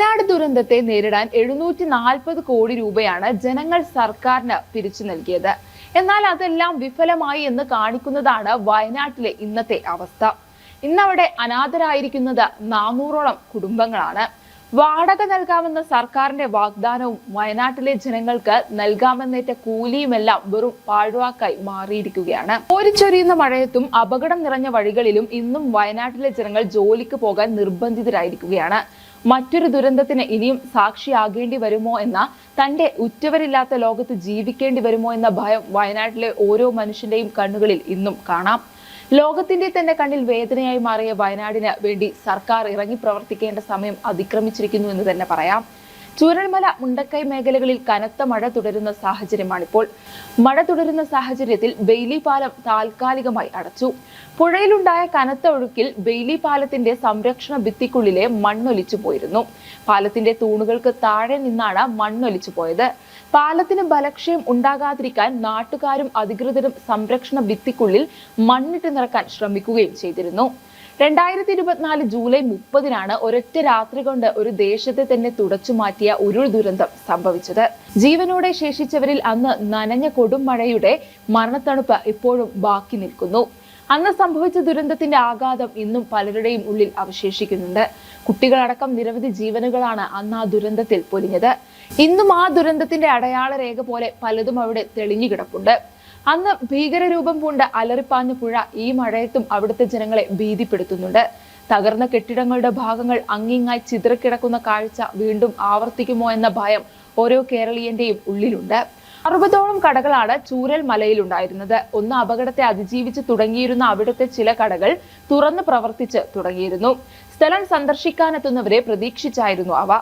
വയനാട് ദുരന്തത്തെ നേരിടാൻ എഴുന്നൂറ്റി നാൽപ്പത് കോടി രൂപയാണ് ജനങ്ങൾ സർക്കാരിന് പിരിച്ചു നൽകിയത്. എന്നാൽ അതെല്ലാം വിഫലമായി എന്ന് കാണിക്കുന്നതാണ് വയനാട്ടിലെ ഇന്നത്തെ അവസ്ഥ. ഇന്നവിടെ അനാഥരായിരിക്കുന്നത് നാനൂറോളം കുടുംബങ്ങളാണ്. വാടക നൽകാമെന്ന സർക്കാരിന്റെ വാഗ്ദാനവും വയനാട്ടിലെ ജനങ്ങൾക്ക് നൽകാമെന്നേറ്റ കൂലിയുമെല്ലാം വെറും പാഴ്വാക്കായി മാറിയിരിക്കുകയാണ്. ഓരിച്ചൊരിയുന്ന മഴയത്തും അപകടം നിറഞ്ഞ വഴികളിലും ഇന്നും വയനാട്ടിലെ ജനങ്ങൾ ജോലിക്ക് പോകാൻ നിർബന്ധിതരായിരിക്കുകയാണ്. മറ്റൊരു ദുരന്തത്തിന് ഇനിയും സാക്ഷിയാകേണ്ടി വരുമോ എന്ന തന്റെ ഉറ്റവരില്ലാത്ത ലോകത്ത് ജീവിക്കേണ്ടി വരുമോ എന്ന ഭയം വയനാട്ടിലെ ഓരോ മനുഷ്യന്റെയും കണ്ണുകളിൽ ഇന്നും കാണാം. ലോകത്തിന്റെ തന്നെ കണ്ണിൽ വേദനയായി മാറിയ വയനാടിന് വേണ്ടി സർക്കാർ ഇറങ്ങി പ്രവർത്തിക്കേണ്ട സമയം അതിക്രമിച്ചിരിക്കുന്നു എന്ന് തന്നെ പറയാം. ചൂരൽമല മുണ്ടക്കൈ മേഖലകളിൽ കനത്ത മഴ തുടരുന്ന സാഹചര്യമാണിപ്പോൾ. മഴ തുടരുന്ന സാഹചര്യത്തിൽ ബെയ്ലി പാലം താൽക്കാലികമായി അടച്ചു. പുഴയിലുണ്ടായ കനത്ത ഒഴുക്കിൽ ബെയ്ലി പാലത്തിന്റെ സംരക്ഷണ ഭിത്തിക്കുള്ളിലെ മണ്ണൊലിച്ചു പോയിരുന്നു. പാലത്തിന്റെ തൂണുകൾക്ക് താഴെ നിന്നാണ് മണ്ണൊലിച്ചു പോയത്. പാലത്തിന് ബലക്ഷയം ഉണ്ടാകാതിരിക്കാൻ നാട്ടുകാരും അധികൃതരും സംരക്ഷണ ഭിത്തിക്കുള്ളിൽ മണ്ണിട്ട് നിറക്കാൻ ശ്രമിക്കുകയും ചെയ്തിരുന്നു. രണ്ടായിരത്തി ഇരുപത്തിനാല് ജൂലൈ മുപ്പതിനാണ് ഒരൊറ്റ രാത്രി കൊണ്ട് ഒരു ദേശത്തെ തന്നെ തുടച്ചു മാറ്റിയ ഉരുൾ ദുരന്തം സംഭവിച്ചത്. ജീവനോടെ ശേഷിച്ചവരിൽ അന്ന് നനഞ്ഞ കൊടുംമഴയുടെ മരണത്തണുപ്പ് ഇപ്പോഴും ബാക്കി നിൽക്കുന്നു. അന്ന് സംഭവിച്ച ദുരന്തത്തിന്റെ ആഘാതം ഇന്നും പലരുടെയും ഉള്ളിൽ അവശേഷിക്കുന്നുണ്ട്. കുട്ടികളടക്കം നിരവധി ജീവനുകളാണ് അന്ന് ആ ദുരന്തത്തിൽ പൊലിഞ്ഞത്. ഇന്നും ആ ദുരന്തത്തിന്റെ അടയാള രേഖ പോലെ പലതും അവിടെ തെളിഞ്ഞു കിടപ്പുണ്ട്. അന്ന് ഭീകരരൂപം പൂണ്ട അലറിപ്പാഞ്ഞ പുഴ ഈ മഴയത്തും അവിടുത്തെ ജനങ്ങളെ ഭീതിപ്പെടുത്തുന്നുണ്ട്. തകർന്ന കെട്ടിടങ്ങളുടെ ഭാഗങ്ങൾ അങ്ങിങ്ങായി ചിതറിക്കിടക്കുന്ന കാഴ്ച വീണ്ടും ആവർത്തിക്കുമോ എന്ന ഭയം ഓരോ കേരളീയന്റെയും ഉള്ളിലുണ്ട്. അറുപതോളം കടകളാണ് ചൂരൽ മലയിൽ ഉണ്ടായിരുന്നത് ഒന്ന് അപകടത്തെ അതിജീവിച്ച് തുടങ്ങിയിരുന്ന അവിടുത്തെ ചില കടകൾ തുറന്ന് പ്രവർത്തിച്ച് തുടങ്ങിയിരുന്നു. സ്ഥലം സന്ദർശിക്കാനെത്തുന്നവരെ പ്രതീക്ഷിച്ചായിരുന്നു അവ.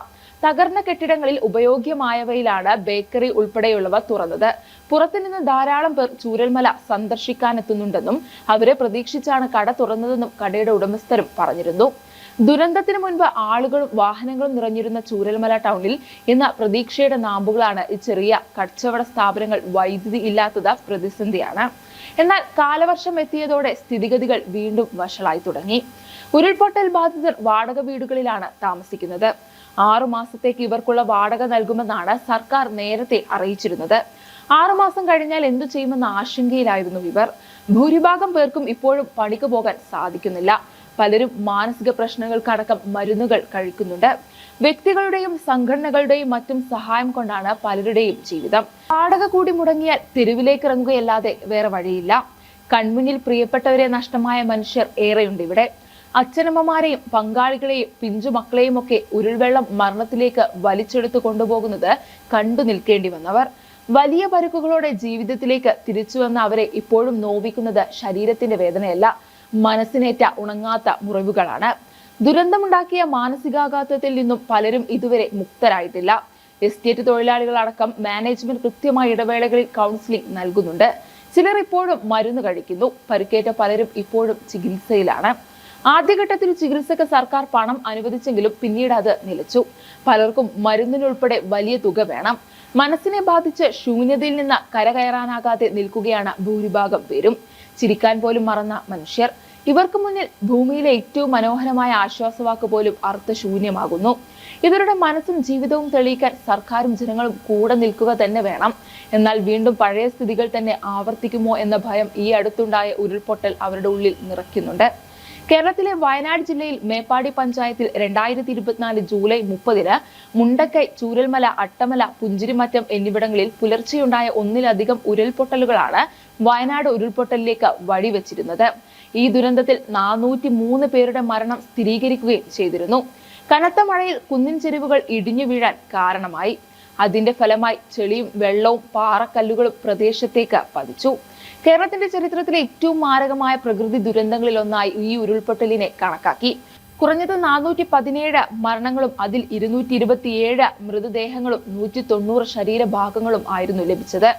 തകർന്ന കെട്ടിടങ്ങളിൽ ഉപയോഗ്യമായവയിലാണ് ബേക്കറി ഉൾപ്പെടെയുള്ളവ തുറന്നത്. പുറത്തുനിന്ന് ധാരാളം പേർ ചൂരൽമല സന്ദർശിക്കാനെത്തുന്നുണ്ടെന്നും അവരെ പ്രതീക്ഷിച്ചാണ് കട തുറന്നതെന്നും കടയുടെ ഉടമസ്ഥരും പറഞ്ഞിരുന്നു. ദുരന്തത്തിന് മുൻപ് ആളുകളും വാഹനങ്ങളും നിറഞ്ഞിരുന്ന ചൂരൽമല ടൗണിൽ ഇന്ന് പ്രതീക്ഷയുടെ നാമ്പുകളാണ് ഈ ചെറിയ കച്ചവട സ്ഥാപനങ്ങൾ വൈദ്യുതി ഇല്ലാത്തത് പ്രതിസന്ധിയാണ്. എന്നാൽ കാലവർഷം എത്തിയതോടെ സ്ഥിതിഗതികൾ വീണ്ടും വഷളായി തുടങ്ങി. ഉരുൾപൊട്ടൽ ബാധിതർ വാടക വീടുകളിലാണ് താമസിക്കുന്നത്. ആറു മാസത്തേക്ക് ഇവർക്കുള്ള വാടക നൽകുമെന്നാണ് സർക്കാർ നേരത്തെ അറിയിച്ചിരുന്നത്. ആറുമാസം കഴിഞ്ഞാൽ എന്തു ചെയ്യുമെന്ന ആശങ്കയിലായിരുന്നു ഇവർ. ഭൂരിഭാഗം പേർക്കും ഇപ്പോഴും പണിക്ക് പോകാൻ സാധിക്കുന്നില്ല. പലരും മാനസിക പ്രശ്നങ്ങൾക്കടക്കം മരുന്നുകൾ കഴിക്കുന്നുണ്ട്. വ്യക്തികളുടെയും സംഘടനകളുടെയും മറ്റും സഹായം കൊണ്ടാണ് പലരുടെയും ജീവിതം. വാടക കൂടി മുടങ്ങിയാൽ തെരുവിലേക്ക് ഇറങ്ങുകയല്ലാതെ വേറെ വഴിയില്ല. കൺമുന്നിൽ പ്രിയപ്പെട്ടവരെ നഷ്ടമായ മനുഷ്യർ ഏറെയുണ്ട് ഇവിടെ. അച്ഛനമ്മമാരെയും പങ്കാളികളെയും പിഞ്ചുമക്കളെയും ഒക്കെ ഉരുൾവെള്ളം മരണത്തിലേക്ക് വലിച്ചെടുത്ത് കൊണ്ടുപോകുന്നത് കണ്ടു നിൽക്കേണ്ടി വന്നവർ. വലിയ പരുക്കുകളോടെ ജീവിതത്തിലേക്ക് തിരിച്ചു വന്ന അവരെ ഇപ്പോഴും നോവിക്കുന്നത് ശരീരത്തിന്റെ വേദനയല്ല മനസ്സിനേറ്റ ഉണങ്ങാത്ത മുറിവുകളാണ്. ദുരന്തമുണ്ടാക്കിയ മാനസികാഘാതത്തിൽ നിന്നും പലരും ഇതുവരെ മുക്തരായിട്ടില്ല. എസ്റ്റേറ്റ് തൊഴിലാളികളടക്കം മാനേജ്മെന്റ് കൃത്യമായ ഇടവേളകളിൽ കൗൺസിലിംഗ് നൽകുന്നുണ്ട്. ചിലർ ഇപ്പോഴും മരുന്ന് കഴിക്കുന്നു. പരുക്കേറ്റ പലരും ഇപ്പോഴും ചികിത്സയിലാണ്. ആദ്യഘട്ടത്തിൽ ചികിത്സക്ക് സർക്കാർ പണം അനുവദിച്ചെങ്കിലും പിന്നീട് അത് നിലച്ചു. പലർക്കും മരുന്നിനുൾപ്പെടെ വലിയ തുക വേണം. മനസ്സിനെ ബാധിച്ച് ശൂന്യതയിൽ നിന്ന് കരകയറാനാകാതെ നിൽക്കുകയാണ് ഭൂരിഭാഗം പേരും. ചിരിക്കാൻ പോലും മറന്ന മനുഷ്യർ. ഇവർക്ക് മുന്നിൽ ഭൂമിയിലെ ഏറ്റവും മനോഹരമായ ആശ്വാസവാക്ക് പോലും അർത്ഥശൂന്യമാകുന്നു. ഇവരുടെ മനസ്സും ജീവിതവും തെളിയിക്കാൻ സർക്കാരും ജനങ്ങളും കൂടെ നിൽക്കുക തന്നെ വേണം. എന്നാൽ വീണ്ടും പഴയ സ്ഥിതികൾ തന്നെ ആവർത്തിക്കുമോ എന്ന ഭയം ഈ അടുത്തുണ്ടായ ഉരുൾപൊട്ടൽ അവരുടെ ഉള്ളിൽ നിറയ്ക്കുന്നുണ്ട്. കേരളത്തിലെ വയനാട് ജില്ലയിൽ മേപ്പാടി പഞ്ചായത്തിൽ രണ്ടായിരത്തി ഇരുപത്തിനാല് ജൂലൈ മുപ്പതിന് മുണ്ടക്കൈ ചൂരൽമല അട്ടമല പുഞ്ചിരിമറ്റം എന്നിവിടങ്ങളിൽ പുലർച്ചെയുണ്ടായ ഒന്നിലധികം ഉരുൾപൊട്ടലുകളാണ് വയനാട് ഉരുൾപൊട്ടലിലേക്ക് വഴിവെച്ചിരുന്നത്. ഈ ദുരന്തത്തിൽ നാനൂറ്റി മൂന്ന് പേരുടെ മരണം സ്ഥിരീകരിക്കുകയും ചെയ്തിരുന്നു. കനത്ത മഴയിൽ കുന്നിൻ ചെരുവുകൾ ഇടിഞ്ഞു വീഴാൻ കാരണമായി. അതിന്റെ ഫലമായി ചെളിയും വെള്ളവും പാറക്കല്ലുകളും പ്രദേശത്തേക്ക് പതിച്ചു. കേരളത്തിന്റെ ചരിത്രത്തിലെ ഏറ്റവും മാരകമായ പ്രകൃതി ദുരന്തങ്ങളിൽ ഒന്നായി ഈ ഉരുൾപൊട്ടലിനെ കണക്കാക്കി. കുറഞ്ഞത് നാനൂറ്റി പതിനേഴ് മരണങ്ങളും അതിൽ ഇരുന്നൂറ്റി ഇരുപത്തിയേഴ് മൃതദേഹങ്ങളും നൂറ്റി തൊണ്ണൂറ് ശരീരഭാഗങ്ങളും ആയിരുന്നു ലഭിച്ചത്.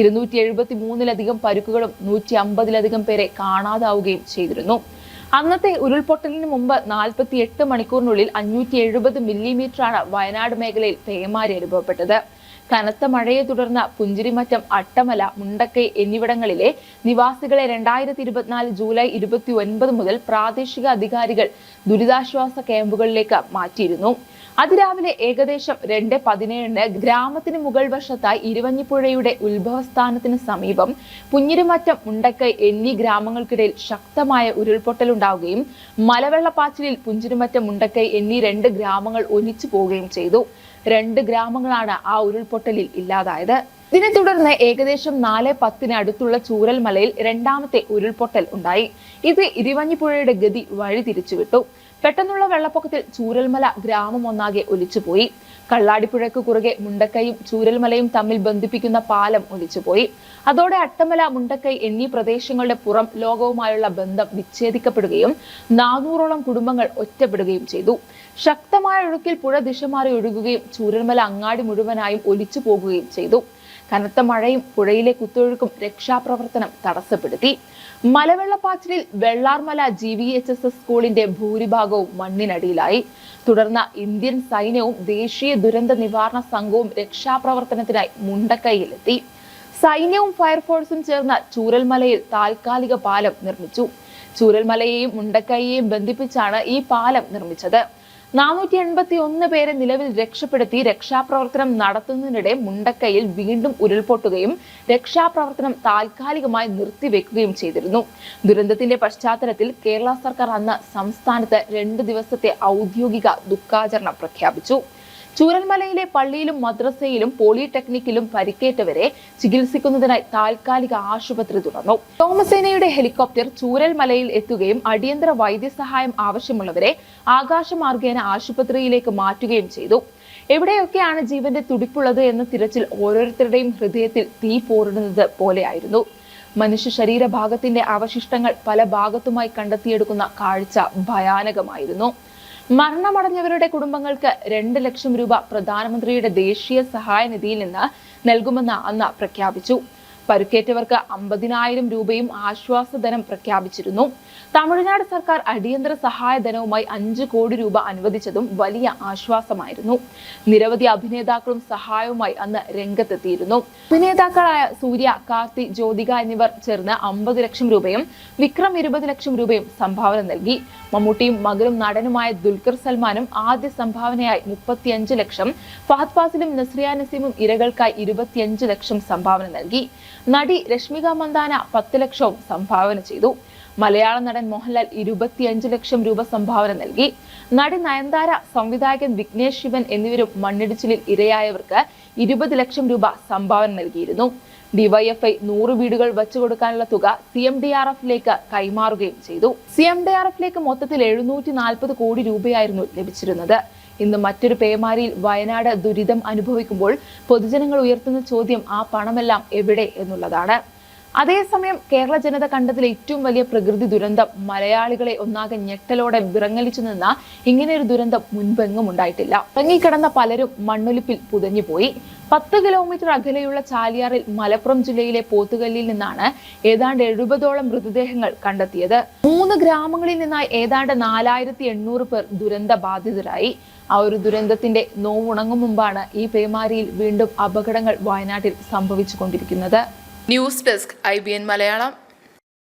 ഇരുന്നൂറ്റി എഴുപത്തി മൂന്നിലധികം പരുക്കുകളും നൂറ്റി അമ്പതിലധികം പേരെ കാണാതാവുകയും ചെയ്തിരുന്നു. അന്നത്തെ ഉരുൾപൊട്ടലിന് മുമ്പ് നാൽപ്പത്തി എട്ട് മണിക്കൂറിനുള്ളിൽ അഞ്ഞൂറ്റി എഴുപത് മില്ലിമീറ്ററാണ് വയനാട് മേഖലയിൽ പേമാരി അനുഭവപ്പെട്ടത്. കനത്ത മഴയെ തുടർന്ന് പുഞ്ചിരിമറ്റം അട്ടമല മുണ്ടക്കൈ എന്നിവിടങ്ങളിലെ നിവാസികളെ രണ്ടായിരത്തി ഇരുപത്തിനാല് ജൂലൈ ഇരുപത്തി ഒൻപത് മുതൽ പ്രാദേശിക അധികാരികൾ ദുരിതാശ്വാസ ക്യാമ്പുകളിലേക്ക് മാറ്റിയിരുന്നു. അതിരാവിലെ ഏകദേശം രണ്ട് പതിനേഴിന് ഗ്രാമത്തിന് മുകൾ വശത്തായി ഇരുവഞ്ഞിപ്പുഴയുടെ ഉത്ഭവസ്ഥാനത്തിന് സമീപം പുഞ്ഞിരുമറ്റം മുണ്ടക്കൈ എന്നീ ഗ്രാമങ്ങൾക്കിടയിൽ ശക്തമായ ഉരുൾപൊട്ടലുണ്ടാവുകയും മലവെള്ളപ്പാച്ചിലിൽ പുഞ്ചിരുമറ്റം മുണ്ടക്കൈ എന്നീ രണ്ട് ഗ്രാമങ്ങൾ ഒലിച്ചു പോവുകയും ചെയ്തു. രണ്ട് ഗ്രാമങ്ങളാണ് ആ ഉരുൾപൊട്ടലിൽ ഇല്ലാതായത്. ഇതിനെ തുടർന്ന് ഏകദേശം നാല് പത്തിന് അടുത്തുള്ള ചൂരൽമലയിൽ രണ്ടാമത്തെ ഉരുൾപൊട്ടൽ ഉണ്ടായി. ഇത് ഇരുവഞ്ഞിപ്പുഴയുടെ ഗതി വഴി തിരിച്ചുവിട്ടു പെട്ടെന്നുള്ള വെള്ളപ്പൊക്കത്തിൽ ചൂരൽമല ഗ്രാമം ഒന്നാകെ ഒലിച്ചുപോയി. കള്ളാടിപ്പുഴയ്ക്ക് കുറുകെ മുണ്ടക്കൈയും ചൂരൽമലയും തമ്മിൽ ബന്ധിപ്പിക്കുന്ന പാലം ഒലിച്ചുപോയി. അതോടെ അട്ടമല മുണ്ടക്കൈ എന്നീ പ്രദേശങ്ങളുടെ പുറം ലോകവുമായുള്ള ബന്ധം വിച്ഛേദിക്കപ്പെടുകയും നാനൂറോളം കുടുംബങ്ങൾ ഒറ്റപ്പെടുകയും ചെയ്തു. ശക്തമായ ഒഴുക്കിൽ പുഴ ദിശ മാറി ഒഴുകുകയും ചൂരൽമല അങ്ങാടി മുഴുവനായും ഒലിച്ചു പോകുകയും ചെയ്തു. കനത്ത മഴയും പുഴയിലെ കുത്തൊഴുക്കും രക്ഷാപ്രവർത്തനം തടസ്സപ്പെടുത്തി. മലവെള്ളപ്പാച്ചിലിൽ Vellarmala G V H S S സ്കൂളിന്റെ ഭൂരിഭാഗവും മണ്ണിനടിയിലായി. തുടർന്ന് ഇന്ത്യൻ സൈന്യവും ദേശീയ ദുരന്ത നിവാരണ സംഘവും രക്ഷാപ്രവർത്തനത്തിനായി മുണ്ടക്കൈയിലെത്തി. സൈന്യവും ഫയർഫോഴ്സും ചേർന്ന് ചൂരൽമലയിൽ താൽക്കാലിക പാലം നിർമ്മിച്ചു. ചൂരൽമലയെയും മുണ്ടക്കൈയെയും ബന്ധിപ്പിച്ചാണ് ഈ പാലം നിർമ്മിച്ചത്. നാനൂറ്റി എൺപത്തി ഒന്ന് പേരെ നിലവിൽ രക്ഷപ്പെടുത്തി രക്ഷാപ്രവർത്തനം നടത്തുന്നതിനിടെ മുണ്ടക്കയിൽ വീണ്ടും ഉരുൾപൊട്ടുകയും രക്ഷാപ്രവർത്തനം താൽക്കാലികമായി നിർത്തിവെക്കുകയും ചെയ്തിരുന്നു. ദുരന്തത്തിന്റെ പശ്ചാത്തലത്തിൽ കേരള സർക്കാർ അന്ന് സംസ്ഥാനത്ത് രണ്ട് ദിവസത്തെ ഔദ്യോഗിക ദുഃഖാചരണം പ്രഖ്യാപിച്ചു. ചൂരൽമലയിലെ പള്ളിയിലും മദ്രസയിലും പോളിടെക്നിക്കിലും പരിക്കേറ്റവരെ ചികിത്സിക്കുന്നതിനായി താൽക്കാലിക ആശുപത്രി തുറന്നു. തോമസേനയുടെ ഹെലികോപ്റ്റർ ചൂരൽമലയിൽ എത്തുകയും അടിയന്തര വൈദ്യസഹായം ആവശ്യമുള്ളവരെ ആകാശമാർഗേന ആശുപത്രിയിലേക്ക് മാറ്റുകയും ചെയ്തു. എവിടെയൊക്കെയാണ് ജീവന്റെ തുടിപ്പുള്ളത് എന്ന തിരച്ചിൽ ഓരോരുത്തരുടെയും ഹൃദയത്തിൽ തീ പോരിടുന്നത് പോലെയായിരുന്നു. മനുഷ്യ ശരീരഭാഗത്തിന്റെ അവശിഷ്ടങ്ങൾ പല ഭാഗത്തുമായി കണ്ടെത്തിയെടുക്കുന്ന കാഴ്ച ഭയാനകമായിരുന്നു. മരണമടഞ്ഞവരുടെ കുടുംബങ്ങൾക്ക് രണ്ട് ലക്ഷം രൂപ പ്രധാനമന്ത്രിയുടെ ദേശീയ സഹായ നിധിയിൽ നിന്ന് നൽകുമെന്ന് അന്ന് പ്രഖ്യാപിച്ചു. പരുക്കേറ്റവർക്ക് അമ്പതിനായിരം രൂപയും ആശ്വാസധനം പ്രഖ്യാപിച്ചിരുന്നു. തമിഴ്നാട് സർക്കാർ അടിയന്തര സഹായധനവുമായി അഞ്ച് കോടി രൂപ അനുവദിച്ചതും വലിയ ആശ്വാസമായിരുന്നു. നിരവധി അഭിനേതാക്കളും സഹായവുമായി അന്ന് രംഗത്തെത്തിയിരുന്നു. അഭിനേതാക്കളായ സൂര്യ കാർത്തി ജ്യോതിക എന്നിവർ ചേർന്ന് അമ്പത് ലക്ഷം രൂപയും വിക്രം ഇരുപത് ലക്ഷം രൂപയും സംഭാവന നൽകി. മമ്മൂട്ടിയും മകനും നടനുമായ ദുൽഖർ സൽമാനും ആദ്യ സംഭാവനയായി മുപ്പത്തിയഞ്ച് ലക്ഷം ഫഹദ് ഫാസിലും നസ്രിയ നസീമും ഇരകൾക്കായി ഇരുപത്തിയഞ്ച് ലക്ഷം സംഭാവന നൽകി. നടി രശ്മിക മന്ദാന പത്ത് ലക്ഷവും സംഭാവന ചെയ്തു. മലയാള നടൻ മോഹൻലാൽ ഇരുപത്തിയഞ്ച് ലക്ഷം രൂപ സംഭാവന നൽകി. നടി നയൻതാര സംവിധായകൻ വിഘ്നേഷ് ശിവൻ എന്നിവരും മണ്ണിടിച്ചിലിൽ ഇരയായവർക്ക് ഇരുപത് ലക്ഷം രൂപ സംഭാവന നൽകിയിരുന്നു. ഡിവൈഎഫ്ഐ നൂറ് വീടുകൾ വെച്ചു കൊടുക്കാനുള്ള തുക സി എം ഡി ആർ എഫിലേക്ക് കൈമാറുകയും ചെയ്തു. സി എം ഡി ആർ എഫിലേക്ക് മൊത്തത്തിൽ എഴുന്നൂറ്റി നാൽപ്പത് കോടി രൂപയായിരുന്നു ലഭിച്ചിരുന്നത്. ഇന്ന് മറ്റൊരു പേമാരിയിൽ വയനാട് ദുരിതം അനുഭവിക്കുമ്പോൾ പൊതുജനങ്ങൾ ഉയർത്തുന്ന ചോദ്യം ആ പണമെല്ലാം എവിടെ? എന്നുള്ളതാണ്. അതേസമയം കേരള ജനത കണ്ടതിൽ ഏറ്റവും വലിയ പ്രകൃതി ദുരന്തം മലയാളികളെ ഒന്നാകെ ഞെട്ടലോടെ വിറങ്ങലിച്ചു നിന്ന ഇങ്ങനെയൊരു ദുരന്തം മുൻപെങ്ങും ഉണ്ടായിട്ടില്ല. ഇറങ്ങിക്കിടന്ന പലരും മണ്ണൊലിപ്പിൽ പുതഞ്ഞുപോയി പത്ത് കിലോമീറ്റർ അകലെയുള്ള ചാലിയാറിൽ മലപ്പുറം ജില്ലയിലെ പോത്തുകല്ലിൽ നിന്നാണ് ഏതാണ്ട് എഴുപതോളം മൃതദേഹങ്ങൾ കണ്ടെത്തിയത്. മൂന്ന് ഗ്രാമങ്ങളിൽ നിന്നായി ഏതാണ്ട് നാലായിരത്തി എണ്ണൂറ് പേർ ദുരന്ത ബാധിതരായി ആ ഒരു ദുരന്തത്തിന്റെ നോവുണങ്ങും മുമ്പാണ് ഈ പേമാരിയിൽ വീണ്ടും അപകടങ്ങൾ വയനാട്ടിൽ സംഭവിച്ചുകൊണ്ടിരിക്കുന്നത്. News desk I B N Malayalam